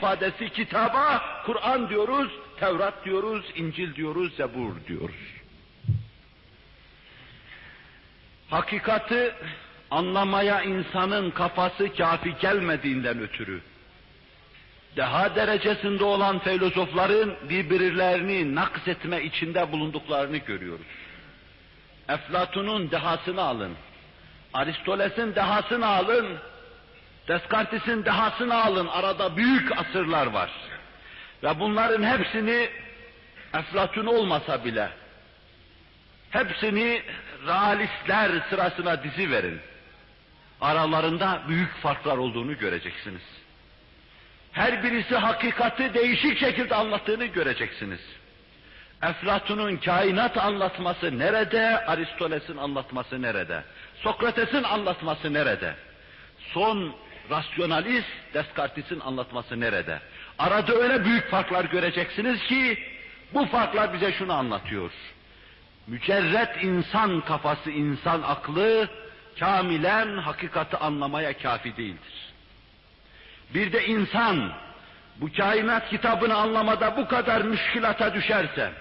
ifadesi kitaba Kur'an diyoruz, Tevrat diyoruz, İncil diyoruz, Zebur diyoruz. Hakikati anlamaya insanın kafası kafi gelmediğinden ötürü daha derecesinde olan filozofların birbirlerini naks etme içinde bulunduklarını görüyoruz. Eflatun'un dehasını alın, Aristoles'in dehasını alın, Descartes'in dehasını alın, arada büyük asırlar var. Ve bunların hepsini Eflatun olmasa bile, hepsini realistler sırasına dizi verin. Aralarında büyük farklar olduğunu göreceksiniz. Her birisi hakikati değişik şekilde anlattığını göreceksiniz. Eflatun'un kainat anlatması nerede, Aristoles'in anlatması nerede? Sokrates'in anlatması nerede? Son rasyonalist Descartes'in anlatması nerede? Arada öyle büyük farklar göreceksiniz ki bu farklar bize şunu anlatıyor. Mücerret insan kafası, insan aklı kamilen hakikati anlamaya kafi değildir. Bir de insan bu kainat kitabını anlamada bu kadar müşkilata düşerse,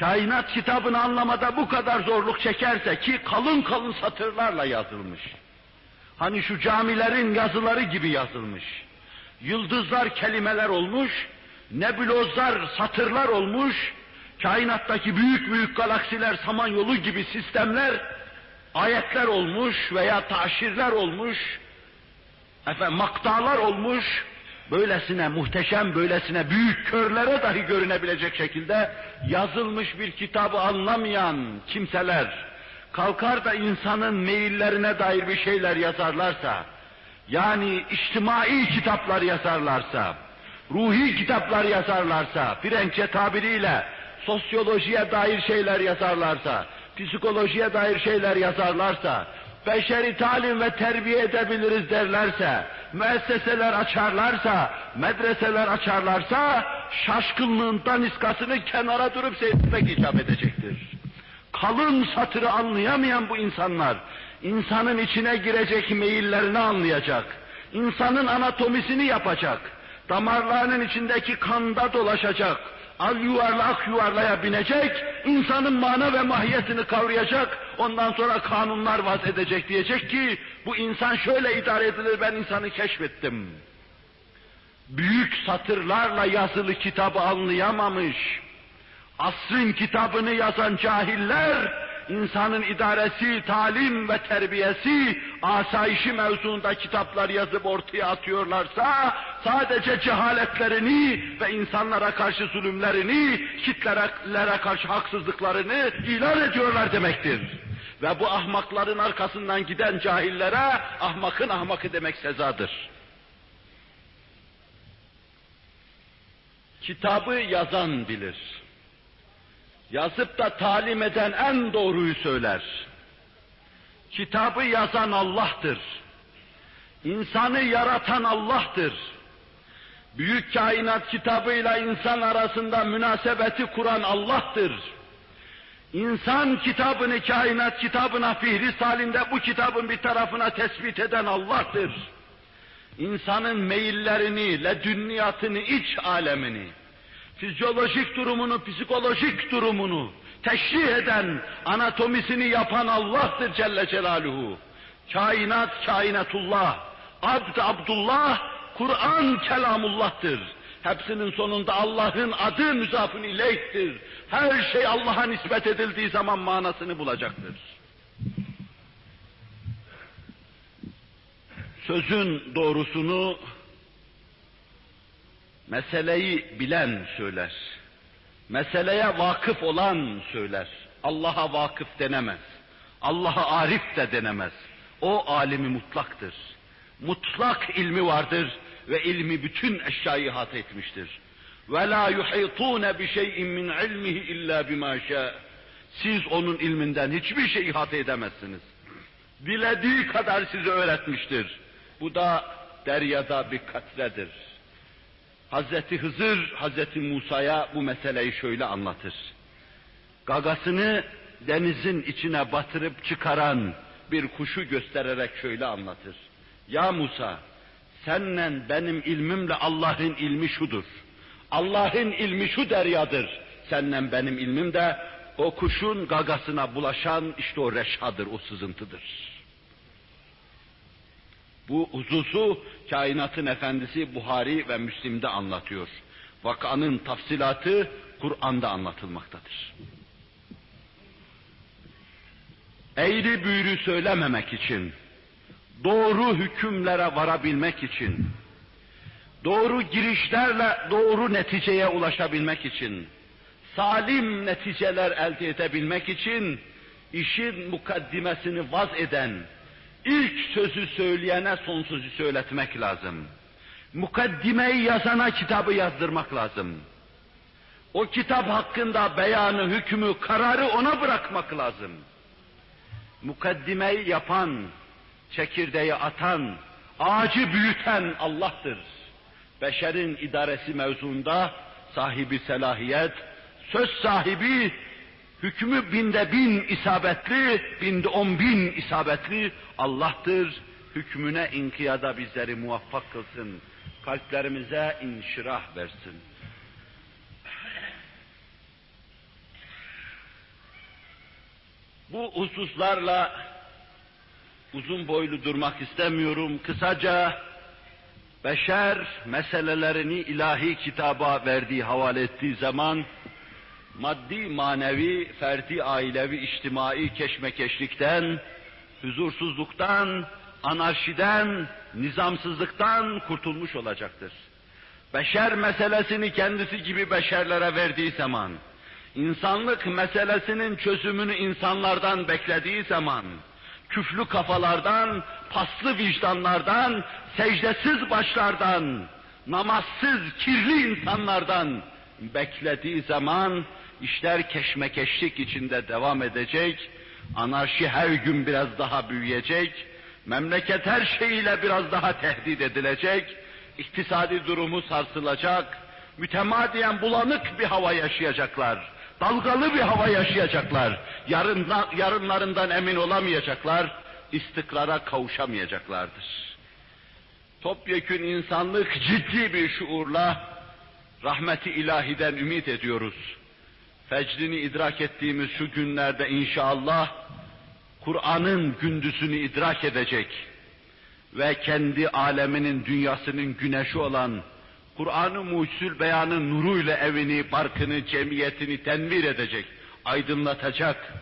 kainat kitabını anlamada bu kadar zorluk çekerse ki kalın kalın satırlarla yazılmış. Hani şu camilerin yazıları gibi yazılmış. Yıldızlar kelimeler olmuş, nebulozlar satırlar olmuş, kainattaki büyük büyük galaksiler samanyolu gibi sistemler ayetler olmuş veya taşirler olmuş, efendim maktalar olmuş, böylesine muhteşem, böylesine büyük körlere dahi görünebilecek şekilde yazılmış bir kitabı anlamayan kimseler, kalkar da insanın meyillerine dair bir şeyler yazarlarsa, yani içtimai kitaplar yazarlarsa, ruhi kitaplar yazarlarsa, Frenkçe tabiriyle sosyolojiye dair şeyler yazarlarsa, psikolojiye dair şeyler yazarlarsa, beşeri talim ve terbiye edebiliriz derlerse, müesseseler açarlarsa, medreseler açarlarsa, şaşkınlığın daniskasını kenara durup seyretmek icap edecektir. Kalın satırı anlayamayan bu insanlar, insanın içine girecek meyillerini anlayacak, insanın anatomisini yapacak, damarlarının içindeki kanda dolaşacak, al yuvarla ak yuvarlaya binecek, insanın mana ve mahiyetini kavrayacak, ondan sonra kanunlar vaz edecek diyecek ki, bu insan şöyle idare edilir, ben insanı keşfettim. Büyük satırlarla yazılı kitabı anlayamamış, asrın kitabını yazan cahiller, insanın idaresi, talim ve terbiyesi, asayişi mevzuunda kitaplar yazıp ortaya atıyorlarsa, sadece cehaletlerini ve insanlara karşı zulümlerini, kitlelere karşı haksızlıklarını ilan ediyorlar demektir. Ve bu ahmakların arkasından giden cahillere ahmakın ahmakı demek sezadır. Kitabı yazan bilir yazıp da talim eden en doğruyu söyler. Kitabı yazan Allah'tır. İnsanı yaratan Allah'tır. Büyük kainat kitabıyla insan arasında münasebeti kuran Allah'tır. İnsan kitabını kainat kitabına fihrist halinde bu kitabın bir tarafına tespit eden Allah'tır. İnsanın meyillerini, ledünniyatını, iç alemini, fizyolojik durumunu, psikolojik durumunu teşrih eden, anatomisini yapan Allah'tır Celle Celaluhu. Kainat kainatullah, abd abdullah, Kur'an kelamullah'tır. Hepsinin sonunda Allah'ın adı müzafın ileyhtir. Her şey Allah'a nispet edildiği zaman manasını bulacaktır. Sözün doğrusunu meseleyi bilen söyler. Meseleye vakıf olan söyler. Allah'a vakıf denemez. Allah'a arif de denemez. O alimi mutlaktır. Mutlak ilmi vardır ve ilmi bütün eşyayı hat etmiştir. Ve la yuhitun bi şey'in min ilmihi illa bima Siz onun ilminden hiçbir şey ihate edemezsiniz. Dilediği kadar size öğretmiştir. Bu da deryada bir katredir. Hazreti Hızır, Hazreti Musa'ya bu meseleyi şöyle anlatır. Gagasını denizin içine batırıp çıkaran bir kuşu göstererek şöyle anlatır. Ya Musa, Seninle benim ilmimle Allah'ın ilmi şudur. Allah'ın ilmi şu deryadır. Seninle benim ilmim de o kuşun gagasına bulaşan işte o reşadır, o sızıntıdır. Bu hususu kainatın efendisi Buhari ve Müslim'de anlatıyor. Vakanın tafsilatı Kur'an'da anlatılmaktadır. Eğri büğrü söylememek için, doğru hükümlere varabilmek için, doğru girişlerle doğru neticeye ulaşabilmek için, salim neticeler elde edebilmek için, işin mukaddimesini vaz eden, ilk sözü söyleyene son sözü söyletmek lazım. Mukaddimeyi yazana kitabı yazdırmak lazım. O kitap hakkında beyanı, hükmü, kararı ona bırakmak lazım. Mukaddimeyi yapan, çekirdeği atan, ağacı büyüten Allah'tır. Beşerin idaresi mevzuunda sahibi selahiyet, söz sahibi, hükmü binde bin isabetli, binde on bin isabetli Allah'tır. Hükmüne inkiyada bizleri muvaffak kılsın. Kalplerimize inşirah versin. Bu hususlarla uzun boylu durmak istemiyorum. Kısaca beşer meselelerini ilahi kitaba verdiği, havale ettiği zaman maddi, manevi, ferdi, ailevi, içtimai keşmekeşlikten, huzursuzluktan, anarşiden, nizamsızlıktan kurtulmuş olacaktır. Beşer meselesini kendisi gibi beşerlere verdiği zaman, insanlık meselesinin çözümünü insanlardan beklediği zaman, küflü kafalardan, paslı vicdanlardan, secdesiz başlardan, namazsız, kirli insanlardan beklediği zaman işler keşmekeşlik içinde devam edecek, anarşi her gün biraz daha büyüyecek, memleket her şeyiyle biraz daha tehdit edilecek, iktisadi durumu sarsılacak, mütemadiyen bulanık bir hava yaşayacaklar, dalgalı bir hava yaşayacaklar, yarın, yarınlarından emin olamayacaklar, istikrara kavuşamayacaklardır. Topyekün insanlık ciddi bir şuurla rahmeti ilahiden ümit ediyoruz. Fecrini idrak ettiğimiz şu günlerde inşallah Kur'an'ın gündüzünü idrak edecek ve kendi aleminin, dünyasının güneşi olan Kur'an-ı Mucizül Beyan'ın nuruyla evini, barkını, cemiyetini tenvir edecek, aydınlatacak.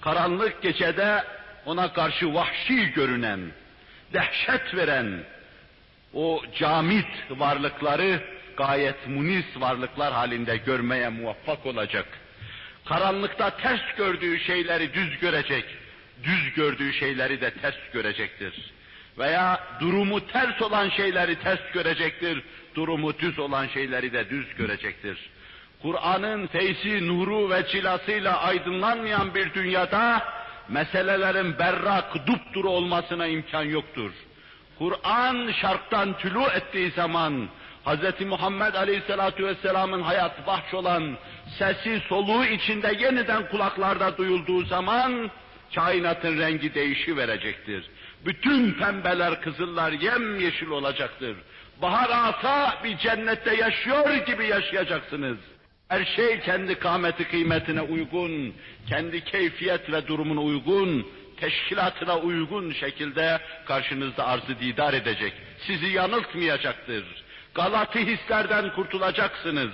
Karanlık gecede ona karşı vahşi görünen, dehşet veren o camit varlıkları gayet munis varlıklar halinde görmeye muvaffak olacak. Karanlıkta ters gördüğü şeyleri düz görecek, düz gördüğü şeyleri de ters görecektir. Veya durumu ters olan şeyleri ters görecektir, durumu düz olan şeyleri de düz görecektir. Kur'an'ın feysi, nuru ve cilasıyla aydınlanmayan bir dünyada meselelerin berrak, dupduru olmasına imkan yoktur. Kur'an şarktan tülü ettiği zaman Hz. Muhammed Aleyhisselatü Vesselam'ın hayat bahş olan sesi soluğu içinde yeniden kulaklarda duyulduğu zaman kainatın rengi değişi verecektir. Bütün pembeler, kızıllar yemyeşil olacaktır. Bahar ata bir cennette yaşıyor gibi yaşayacaksınız. Her şey kendi kâmeti kıymetine uygun, kendi keyfiyet ve durumuna uygun, teşkilatına uygun şekilde karşınızda arzı didar edecek. Sizi yanıltmayacaktır. Galati hislerden kurtulacaksınız.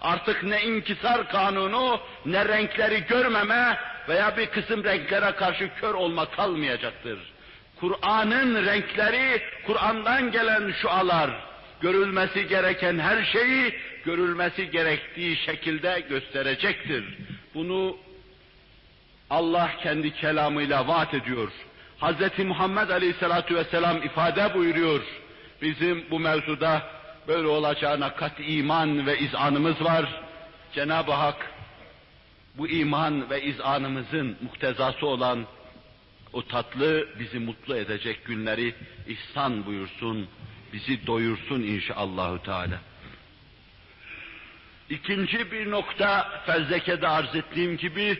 Artık ne inkisar kanunu, ne renkleri görmeme veya bir kısım renklere karşı kör olma kalmayacaktır. Kur'an'ın renkleri, Kur'an'dan gelen şualar, görülmesi gereken her şeyi görülmesi gerektiği şekilde gösterecektir. Bunu Allah kendi kelamıyla vaat ediyor. Hz. Muhammed Aleyhisselatü Vesselam ifade buyuruyor. Bizim bu mevzuda böyle olacağına kat iman ve izanımız var. Cenab-ı Hak bu iman ve izanımızın muktezası olan o tatlı bizi mutlu edecek günleri ihsan buyursun, bizi doyursun inşallahü teala. İkinci bir nokta fezlekede arz ettiğim gibi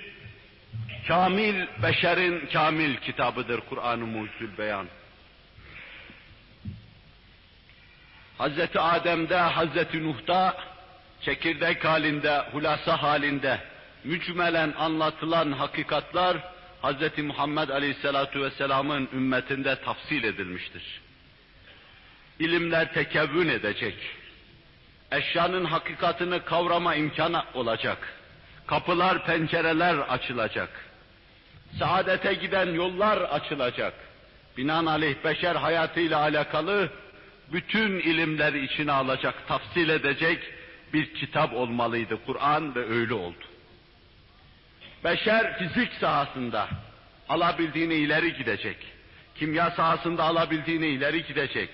kamil beşerin kamil kitabıdır Kur'an-ı Mucizül Beyan. Hazreti Adem'de, Hazreti Nuh'da çekirdek halinde, hulasa halinde mücmelen anlatılan hakikatlar Hz. Muhammed Aleyhisselatu Vesselam'ın ümmetinde tafsil edilmiştir. İlimler tekevvün edecek. Eşyanın hakikatini kavrama imkanı olacak. Kapılar, pencereler açılacak. Saadete giden yollar açılacak. Binaenaleyh beşer hayatıyla alakalı bütün ilimleri içine alacak, tafsil edecek bir kitap olmalıydı Kur'an ve öyle oldu. Beşer fizik sahasında alabildiğini ileri gidecek. Kimya sahasında alabildiğini ileri gidecek.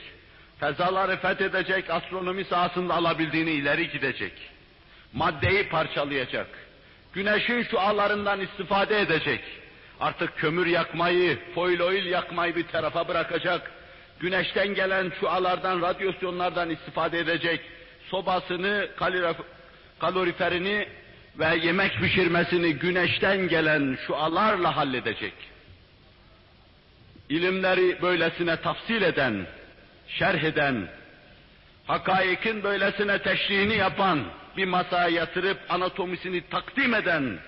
Fezaları fethedecek, astronomi sahasında alabildiğini ileri gidecek. Maddeyi parçalayacak. Güneşin şualarından istifade edecek. Artık kömür yakmayı, foil oil yakmayı bir tarafa bırakacak. Güneşten gelen şualardan, radyasyonlardan istifade edecek. Sobasını, kaloriferini ve yemek pişirmesini güneşten gelen şualarla halledecek. İlimleri böylesine tafsil eden, şerh eden, hakaikin böylesine teşrihini yapan, bir masaya yatırıp anatomisini takdim eden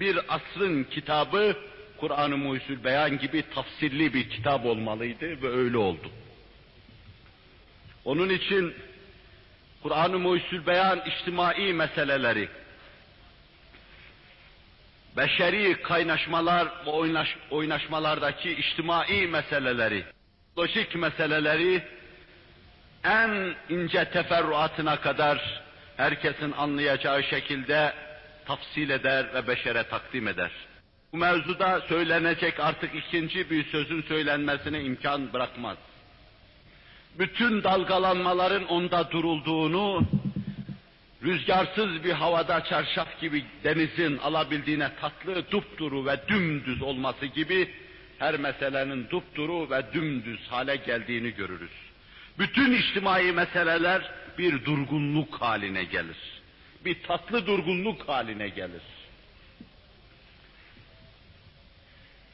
bir asrın kitabı, Kur'an-ı Muhyüzül Beyan gibi tafsilli bir kitap olmalıydı ve öyle oldu. Onun için Kur'an-ı Muhyüzül Beyan içtimai meseleleri, beşeri kaynaşmalar ve oynaş, oynaşmalardaki içtimai meseleleri, lojik meseleleri en ince teferruatına kadar herkesin anlayacağı şekilde tafsil eder ve beşere takdim eder. Bu mevzuda söylenecek artık ikinci bir sözün söylenmesine imkan bırakmaz. Bütün dalgalanmaların onda durulduğunu, rüzgarsız bir havada çarşaf gibi denizin alabildiğine tatlı, dupduru ve dümdüz olması gibi her meselenin dupduru ve dümdüz hale geldiğini görürüz. Bütün içtimai meseleler bir durgunluk haline gelir. Bir tatlı durgunluk haline gelir.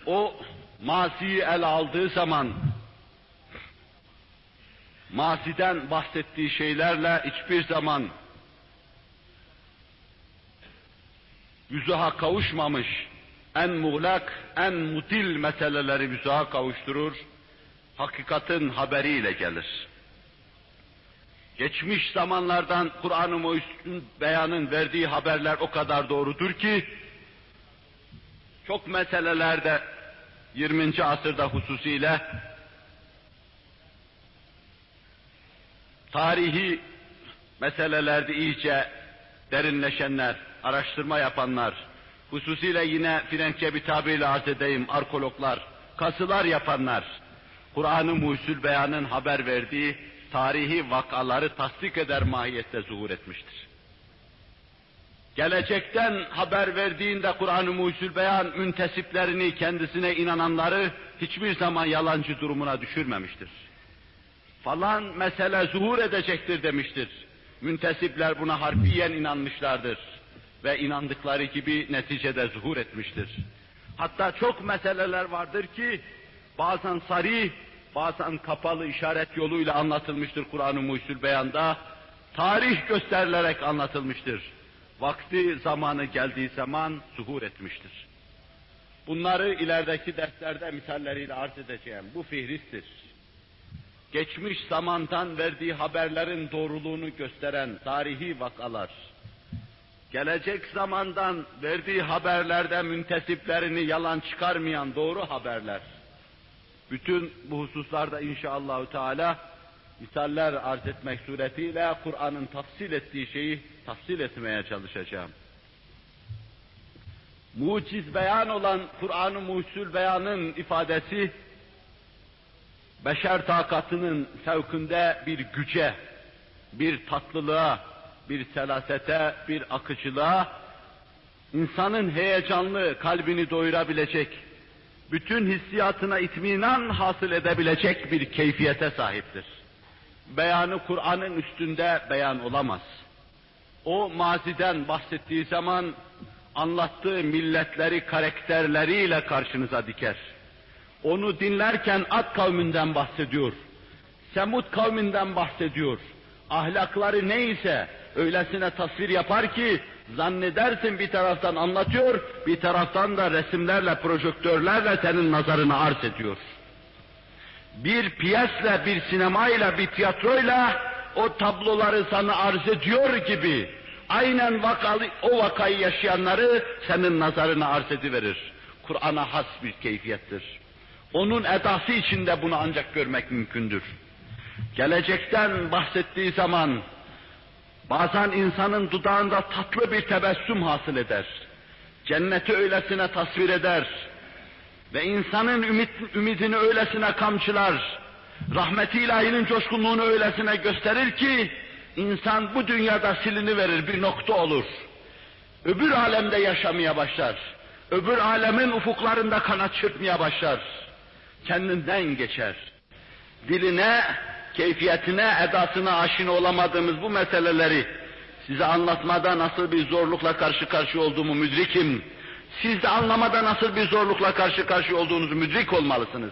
O maziyi el aldığı zaman maziden bahsettiği şeylerle hiçbir zaman müzaha kavuşmamış en muğlak, en mutil meseleleri müzaha kavuşturur, hakikatin haberiyle gelir. Geçmiş zamanlardan Kur'an-ı Muhyüzün beyanın verdiği haberler o kadar doğrudur ki, çok meselelerde 20. asırda hususiyle tarihi meselelerde iyice derinleşenler, araştırma yapanlar, hususiyle yine Frenkçe bir tabirle arz edeyim, arkeologlar, kasılar yapanlar, Kur'an-ı Muhyüzül Beyan'ın haber verdiği tarihi vakaları tasdik eder mahiyette zuhur etmiştir. Gelecekten haber verdiğinde Kur'an-ı Muhyüzül Beyan müntesiplerini, kendisine inananları hiçbir zaman yalancı durumuna düşürmemiştir. Falan mesele zuhur edecektir demiştir. Müntesipler buna harfiyen inanmışlardır ve inandıkları gibi neticede zuhur etmiştir. Hatta çok meseleler vardır ki bazen sarih, bazen kapalı işaret yoluyla anlatılmıştır Kur'an-ı Muhyüzül Beyan'da. Tarih gösterilerek anlatılmıştır. Vakti zamanı geldiği zaman zuhur etmiştir. Bunları ilerideki derslerde misalleriyle arz edeceğim. Bu fihristtir. Geçmiş zamandan verdiği haberlerin doğruluğunu gösteren tarihi vakalar, gelecek zamandan verdiği haberlerde müntesiplerini yalan çıkarmayan doğru haberler, bütün bu hususlarda inşallahü teala misaller arz etmek suretiyle Kur'an'ın tafsil ettiği şeyi tafsil etmeye çalışacağım. Muciz beyan olan Kur'an-ı Muhsul beyanın ifadesi, beşer takatının sevkinde bir güce, bir tatlılığa, bir selasete, bir akıcılığa, insanın heyecanlı kalbini doyurabilecek, bütün hissiyatına itminan hasıl edebilecek bir keyfiyete sahiptir. Beyanı Kur'an'ın üstünde beyan olamaz. O maziden bahsettiği zaman anlattığı milletleri karakterleriyle karşınıza diker. Onu dinlerken Ad kavminden bahsediyor. Semud kavminden bahsediyor. ahlakları neyse öylesine tasvir yapar ki zannedersin bir taraftan anlatıyor, bir taraftan da resimlerle, projektörlerle senin nazarını arz ediyor. Bir piyesle, bir sinemayla, bir tiyatroyla o tabloları sana arz ediyor gibi aynen vakalı, o vakayı yaşayanları senin nazarına arz ediverir. Kur'an'a has bir keyfiyettir. Onun edası içinde bunu ancak görmek mümkündür. Gelecekten bahsettiği zaman bazen insanın dudağında tatlı bir tebessüm hasıl eder. Cenneti öylesine tasvir eder ve insanın ümit, ümidini öylesine kamçılar, rahmeti ilahinin coşkunluğunu öylesine gösterir ki insan bu dünyada silini verir, bir nokta olur. Öbür alemde yaşamaya başlar. Öbür alemin ufuklarında kanat çırpmaya başlar. Kendinden geçer. Diline, keyfiyetine, edasına aşina olamadığımız bu meseleleri size anlatmada nasıl bir zorlukla karşı karşıya olduğumu müdrikim. Siz de anlamada nasıl bir zorlukla karşı karşıya olduğunuzu müdrik olmalısınız.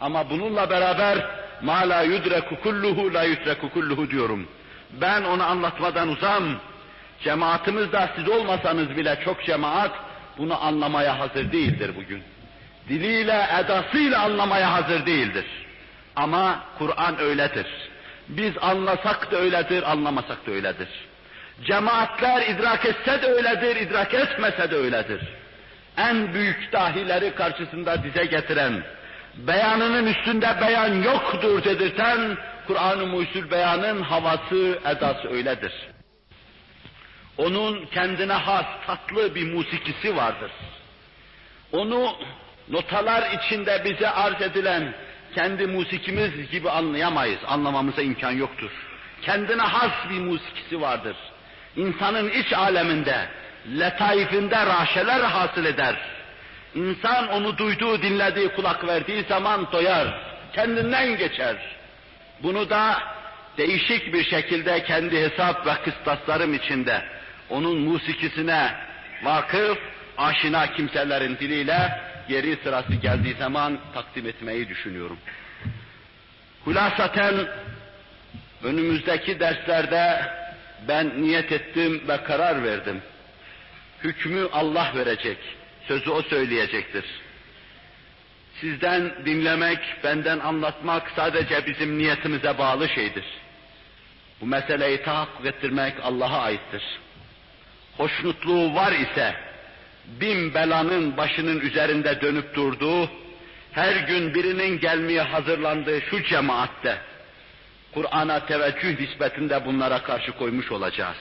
Ama bununla beraber ma la yudreku kulluhu la yutreku kulluhu diyorum. Ben onu anlatmadan uzam. Cemaatimiz de siz olmasanız bile çok cemaat bunu anlamaya hazır değildir bugün. Diliyle, edasıyla anlamaya hazır değildir. Ama Kur'an öyledir. Biz anlasak da öyledir, anlamasak da öyledir. Cemaatler idrak etse de öyledir, idrak etmese de öyledir. En büyük dahileri karşısında dize getiren, beyanının üstünde beyan yoktur dedirten, Kur'an-ı Muhyüzül Beyan'ın havası, edası öyledir. Onun kendine has tatlı bir musikisi vardır. Onu notalar içinde bize arz edilen kendi musikimiz gibi anlayamayız, anlamamıza imkan yoktur. Kendine has bir musikisi vardır. İnsanın iç aleminde, letaifinde raşeler hasıl eder. İnsan onu duyduğu, dinlediği, kulak verdiği zaman doyar, kendinden geçer. Bunu da değişik bir şekilde kendi hesap ve kıstaslarım içinde onun musikisine vakıf, aşina kimselerin diliyle yeri sırası geldiği zaman takdim etmeyi düşünüyorum. Hulasaten önümüzdeki derslerde ben niyet ettim ve karar verdim. Hükmü Allah verecek, sözü O söyleyecektir. Sizden dinlemek, benden anlatmak sadece bizim niyetimize bağlı şeydir. Bu meseleyi tahakkuk ettirmek Allah'a aittir. Hoşnutluğu var ise, bin belanın başının üzerinde dönüp durduğu, her gün birinin gelmeye hazırlandığı şu cemaatte, Kur'an'a teveccüh nispetinde bunlara karşı koymuş olacağız.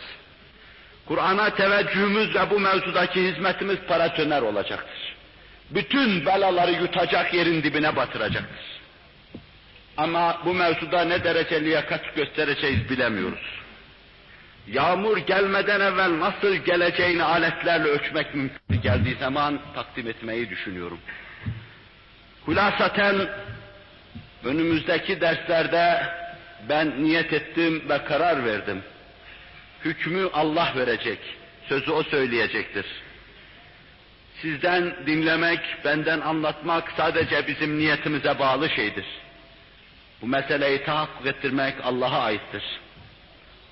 Kur'an'a teveccühümüz ve bu mevzudaki hizmetimiz paratoner olacaktır. Bütün belaları yutacak yerin dibine batıracaktır. Ama bu mevzuda ne derece liyakat göstereceğiz bilemiyoruz. Yağmur gelmeden evvel nasıl geleceğini aletlerle ölçmek mümkün geldiği zaman takdim etmeyi düşünüyorum. Hulasaten önümüzdeki derslerde ben niyet ettim ve karar verdim. Hükmü Allah verecek, sözü O söyleyecektir. Sizden dinlemek, benden anlatmak sadece bizim niyetimize bağlı şeydir. Bu meseleyi tahakkuk ettirmek Allah'a aittir.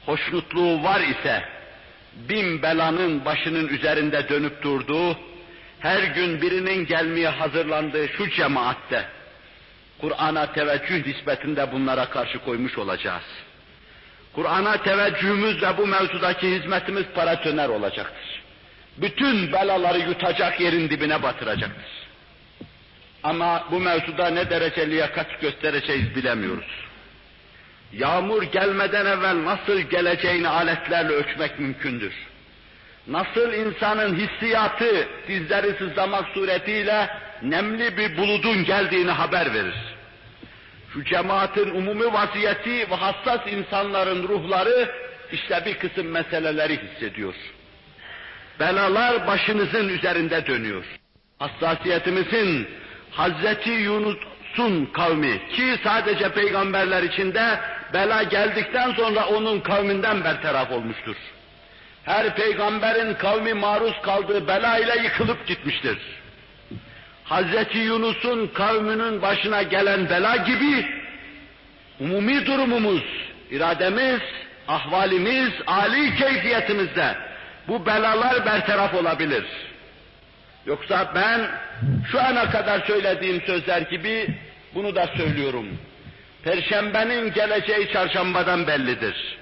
Hoşnutluğu var ise, bin belanın başının üzerinde dönüp durduğu, her gün birinin gelmeye hazırlandığı şu cemaatte, Kur'an'a teveccüh nispetinde bunlara karşı koymuş olacağız. Kur'an'a teveccühümüz ve bu mevzudaki hizmetimiz paratoner olacaktır. Bütün belaları yutacak yerin dibine batıracaktır. Ama bu mevzuda ne derece liyakat göstereceğiz bilemiyoruz. Yağmur gelmeden evvel nasıl geleceğini aletlerle ölçmek mümkündür. Nasıl insanın hissiyatı dizleri sızlamak suretiyle nemli bir buludun geldiğini haber verir. Şu cemaatin umumi vaziyeti ve hassas insanların ruhları işte bir kısım meseleleri hissediyor. Belalar başınızın üzerinde dönüyor. Hassasiyetimizin Hazreti Yunus'un kavmi ki sadece peygamberler içinde bela geldikten sonra onun kavminden bertaraf olmuştur. Her peygamberin kavmi maruz kaldığı bela ile yıkılıp gitmiştir. Hazreti Yunus'un kavminin başına gelen bela gibi umumi durumumuz, irademiz, ahvalimiz, âli keyfiyetimizde bu belalar bertaraf olabilir. Yoksa ben şu ana kadar söylediğim sözler gibi bunu da söylüyorum. Perşembenin geleceği çarşambadan bellidir.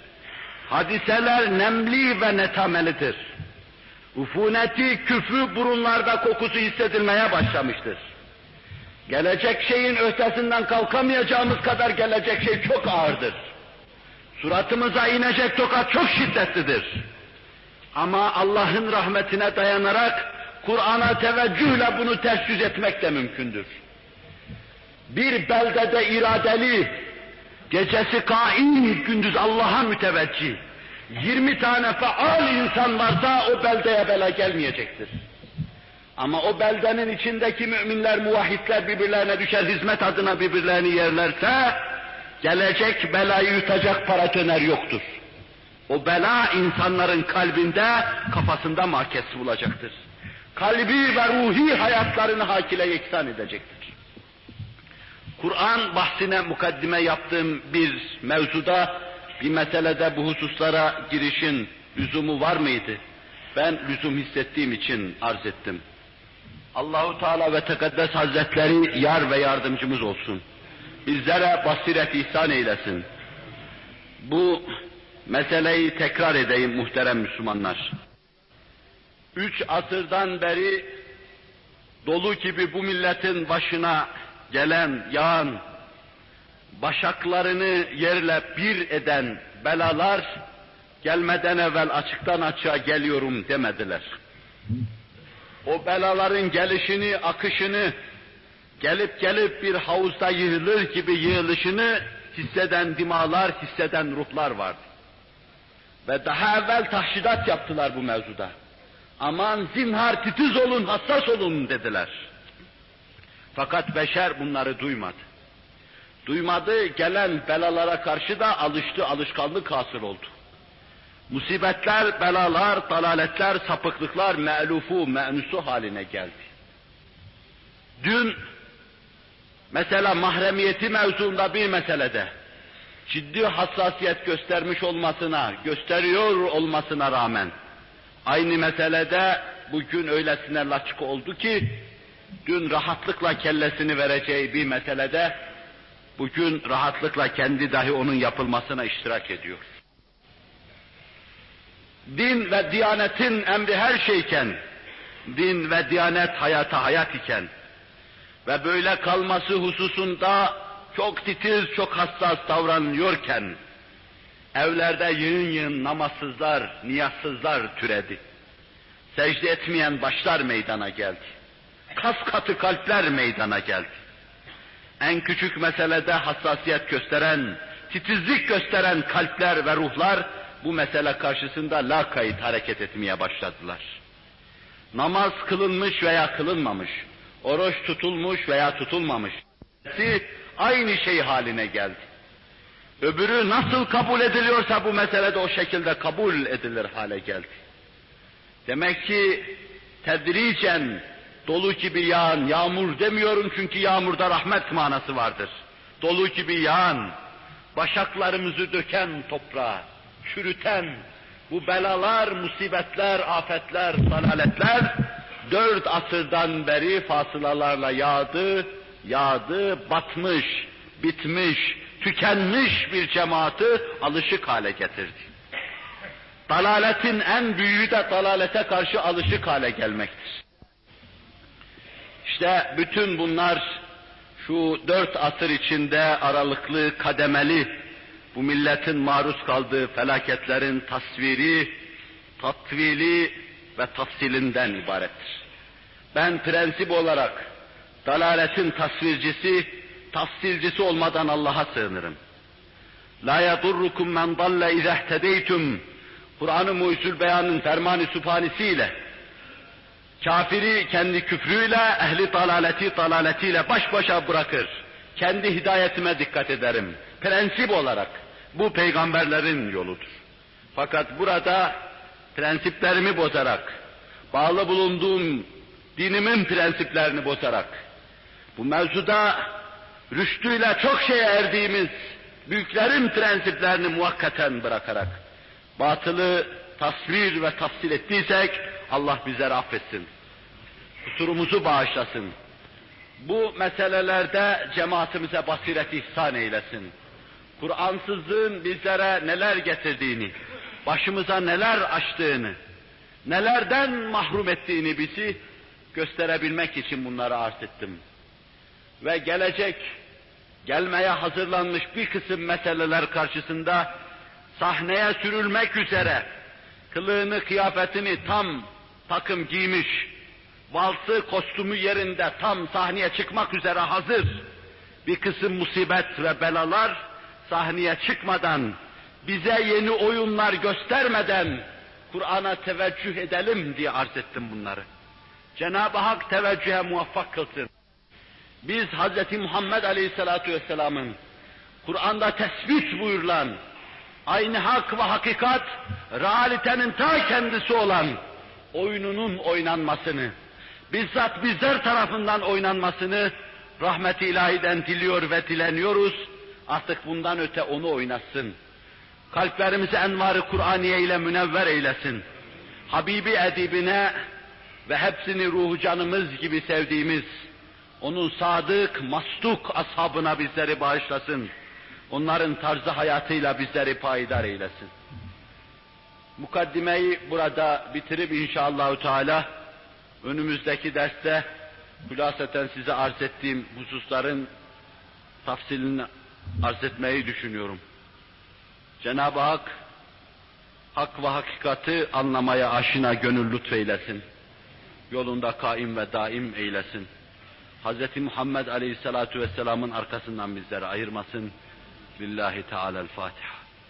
Hadiseler nemli ve netamelidir. Ufuneti, küfü burunlarda kokusu hissedilmeye başlamıştır. Gelecek şeyin ötesinden kalkamayacağımız kadar gelecek şey çok ağırdır. Suratımıza inecek tokat çok şiddetlidir. Ama Allah'ın rahmetine dayanarak Kur'an'a teveccühle bunu ters yüz etmek de mümkündür. Bir beldede iradeli, gecesi kaim, gündüz Allah'a müteveccih, 20 tane faal insan varsa o beldeye bela gelmeyecektir. Ama o beldenin içindeki müminler, muvahhidler birbirlerine düşer, hizmet adına birbirlerini yerlerse, gelecek belayı yutacak paratöner yoktur. O bela insanların kalbinde, kafasında mahkesi bulacaktır. Kalbi ve ruhi hayatlarını hakile yeksan edecektir. Kur'an bahsine mukaddime yaptığım bir mevzuda, bir meselede bu hususlara girişin lüzumu var mıydı? Ben lüzum hissettiğim için arz ettim. Allahu Teala ve Tekaddes Hazretleri yar ve yardımcımız olsun. Bizlere basiret ihsan eylesin. Bu meseleyi tekrar edeyim muhterem Müslümanlar. Üç asırdan beri dolu gibi bu milletin başına gelen, yağan, başaklarını yerle bir eden belalar gelmeden evvel açıktan açığa geliyorum demediler. O belaların gelişini, akışını, gelip gelip bir havuzda yığılır gibi yığılışını hisseden dimalar, hisseden ruhlar vardı. Ve daha evvel tahşidat yaptılar bu mevzuda. Aman zinhar titiz olun, hassas olun dediler. Fakat beşer bunları duymadı. Duymadı, gelen belalara karşı da alıştı, alışkanlık hasıl oldu. Musibetler, belalar, dalaletler, sapıklıklar me'lufu, me'nusu haline geldi. Dün mesela mahremiyeti mevzuunda bir meselede ciddi hassasiyet göstermiş olmasına, gösteriyor olmasına rağmen aynı meselede bugün öylesine laçık oldu ki dün rahatlıkla kellesini vereceği bir meselede bugün rahatlıkla kendi dahi onun yapılmasına iştirak ediyor. Din ve diyanetin emri her şeyken, din ve diyanet hayata hayat iken ve böyle kalması hususunda çok titiz, çok hassas davranıyorken, evlerde yığın yığın namazsızlar, niyazsızlar türedi. Secde etmeyen başlar meydana geldi. Kas katı kalpler meydana geldi. En küçük meselede hassasiyet gösteren, titizlik gösteren kalpler ve ruhlar bu mesele karşısında lakayt hareket etmeye başladılar. Namaz kılınmış veya kılınmamış, oruç tutulmuş veya tutulmamış, aynı şey haline geldi. Öbürü nasıl kabul ediliyorsa bu meselede o şekilde kabul edilir hale geldi. Demek ki tedricen dolu gibi yağan, yağmur demiyorum çünkü yağmurda rahmet manası vardır. Dolu gibi yağan, başaklarımızı döken toprağa, çürüten bu belalar, musibetler, afetler, dalaletler dört asırdan beri fasılalarla yağdı, yağdı, batmış, bitmiş, tükenmiş bir cemaati alışık hale getirdi. Dalaletin en büyüğü de dalalete karşı alışık hale gelmektir. İşte bütün bunlar şu dört asır içinde aralıklı, kademeli bu milletin maruz kaldığı felaketlerin tasviri, tatvili ve tafsilinden ibarettir. Ben prensip olarak dalaletin tasvircisi, tafsilcisi olmadan Allah'a sığınırım. La yadurrukum men dalle izehtedeytum. Kur'an-ı Muhyüzül Beyan'ın fermanı kafiri kendi küfrüyle, ehli dalaleti dalaletiyle baş başa bırakır. Kendi hidayetime dikkat ederim. Prensip olarak bu peygamberlerin yoludur. Fakat burada prensiplerimi bozarak, bağlı bulunduğum dinimin prensiplerini bozarak, bu mevzuda rüştüyle çok şeye erdiğimiz büyüklerin prensiplerini muhakkaten bırakarak, batılı tasvir ve tafsil ettiysek, Allah bizleri affetsin. Kusurumuzu bağışlasın. Bu meselelerde cemaatimize basiret ihsan eylesin. Kur'ansızlığın bizlere neler getirdiğini, başımıza neler açtığını, nelerden mahrum ettiğini bizi gösterebilmek için bunları arz ettim. Ve gelecek, gelmeye hazırlanmış bir kısım meseleler karşısında sahneye sürülmek üzere kılığını, kıyafetini tam takım giymiş, valsı, kostümü yerinde tam sahneye çıkmak üzere hazır bir kısım musibet ve belalar sahneye çıkmadan, bize yeni oyunlar göstermeden Kur'an'a teveccüh edelim diye arz ettim bunları. Cenab-ı Hak teveccühe muvaffak kılsın. Biz Hz. Muhammed Aleyhisselatü Vesselam'ın Kur'an'da tespit buyurulan aynı hak ve hakikat realitenin ta kendisi olan oyununun oynanmasını, bizzat bizler tarafından oynanmasını rahmet-i ilahiden diliyor ve dileniyoruz. Artık bundan öte onu oynasın. Kalplerimizi envarı Kur'aniye ile münevver eylesin. Habibi edibine ve hepsini ruhu canımız gibi sevdiğimiz, onun sadık, mastuk ashabına bizleri bağışlasın. Onların tarzı hayatıyla bizleri payidar eylesin. Mukaddimeyi burada bitirip inşallahü teala önümüzdeki derste hülaseten size arz ettiğim hususların tafsilini arz etmeyi düşünüyorum. Cenab-ı Hak hak ve hakikati anlamaya aşina gönül lütfeylesin. Yolunda kaim ve daim eylesin. Hz. Muhammed Aleyhisselatu Vesselam'ın arkasından bizleri ayırmasın. Lillahi Teala'l-Fatiha.